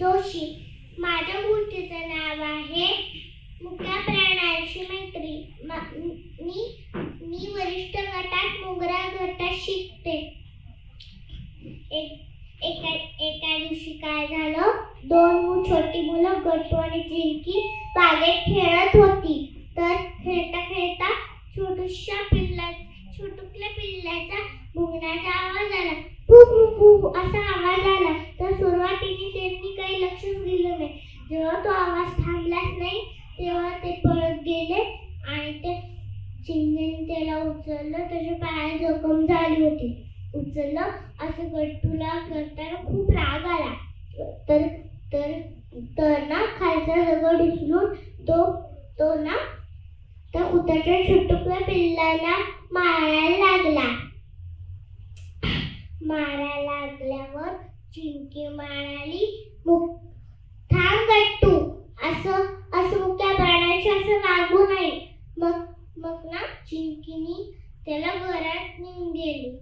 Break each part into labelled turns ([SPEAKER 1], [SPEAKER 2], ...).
[SPEAKER 1] जोशी. माझ्या गोष्टीचं नाव आहे मुक्या प्राण्यांची मैत्री. मी मी वरिष्ठ गटात मोगरा गटात शिकते. एक एका एका दिवशी काय झालं? दोन छोटी मुलं गटू आणि जिंकी बागेत खेळ होती तर खेळता खेळता छोटूशा पिल्ला छोटुकल्या पिल्लाचा भुंगण्याचा आवाज आला फू फू फू असा आवाज आला तर सुरुवातीने त्यांनी काही लक्षच दिलं नाही जेव्हा तो आवाज थांबलाच नाही. तेव्हा ते पळत गेले आणि ते चिमणीने त्याला उचललं. त्याच्या पायात जखम झाली होती. उचललं. असं गट्टूला करताना खूप राग आला. तर तर तर ना खालचा दगड उचलून तो तो ना त्या कुत्र्याच्या छोटुकल्या पिल्लाला मारायला लागला. मारायला लागल्यावर चिंकी म्हणाली "मुक- थांब गट्टू असं असं मुक्या प्राण्याचे असं वागू नये मग मग ना चिंकीनी त्याला घरात नेऊन गेली.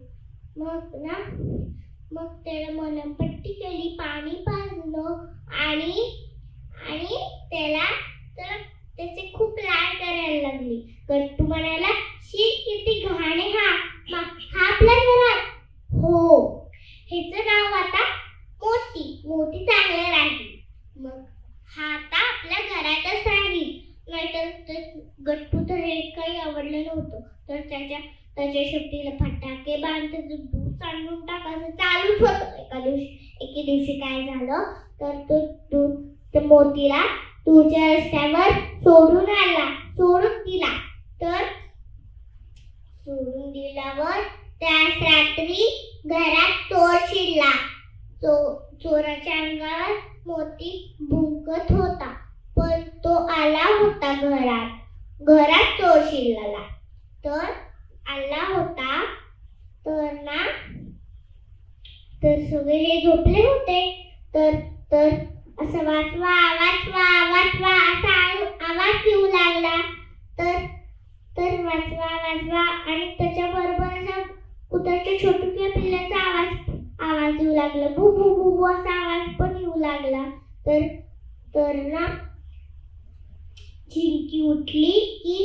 [SPEAKER 1] मग ना मग त्याला मलमपट्टी केली पाणी पाजलं आणि आणि त्याला तर त्याचे खूप लाड करायला लागली. गट्टू म्हणाला शी किती घाणे हा. हा आपल्या घरात. हो. ह्याचं नाव आता मोती. मोती चांगलं राहील. मग हा आता आपल्या घरातच राहील तर गट्टू तर हे काही आवडलं नव्हतं. तर त्याच्या त्याच्या शेपटीला फटाके बांधत दूध सांडून टाकायचं. चालूच होतं. एका दिवशी एके दिवशी काय झालं? तर तो दूध मोतीला दूरच्या रस्त्यावर सोडून आला. सोडून दिला. तर सोडून दिल्यावर त्याच रात्री घरात चोर शिरला. चो चोराच्या अंगावर मोती भुंकत होता. घरात. घरात चोर शिरला तर आला होता. तर ना तर सगळे हे झोपले होते. तर तर असं वाचवा वाचवा वाचवा असा आवाज येऊ लागला. तर तर वाचवा वाचवा आणि त्याच्याबरोबर असा कुत्र्याच्या छोटूच्या पिल्लाचा आवाज आवाज येऊ लागला. भू भू भू असा आवाज पण येऊ लागला. तर तर ना चिंकी उठली की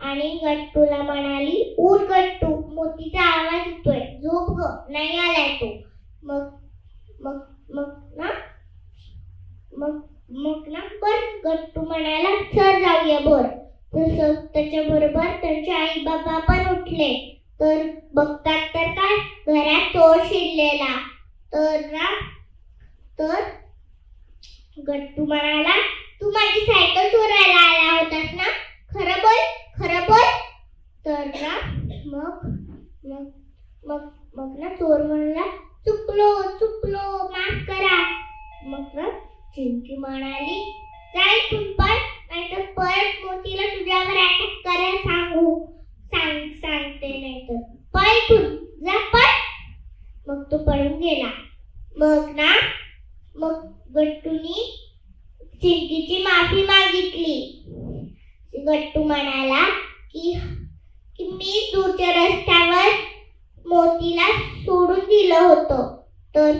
[SPEAKER 1] आणि गट्टूला म्हणाली उठ गट्टू मोतीचा आवाज येतोय. झोप ग नाही आलाय तो. मग मग मग ना मग मग ना बर. गट्टू म्हणाला चल जाऊया बर. तसं त्याच्याबरोबर त्यांचे आई बाबा पण उठले. तर बघतात तर काय? घरात चोर शिरलेला. तर ना तर गट्टू म्हणाला तू माझी सायकल चोरायला आला होतास ना? खरं बोल खरं बोल. तर ना मग मग मग मग ना चोर म्हणला चुकलो चुकलो माफ करा. मग ना चिंकी म्हणाली जाय तू पण नाहीतर परत मोतीला तुझ्यावर अटॅक करायला सांगू सांगते नाहीतर पळ इथून जा पळ मग तो पळून गेला मग ना मग गट्टूनी चिंकीची माफी मागितली. गट्टू म्हणाला की की मी दूरच्या रस्त्यावर मोतीला सोडून दिलं होतं. तर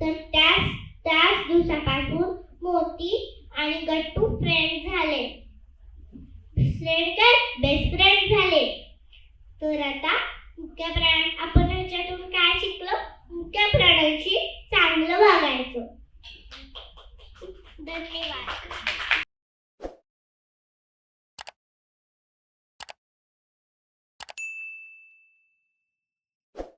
[SPEAKER 1] तर त्याच त्याच दिवसापासून मोती आणि गट्टू फ्रेंड झाले. फ्रेंड काय? बेस्ट फ्रेंड झाले. तर आता मुख्य प्राण आपण ह्याच्यातून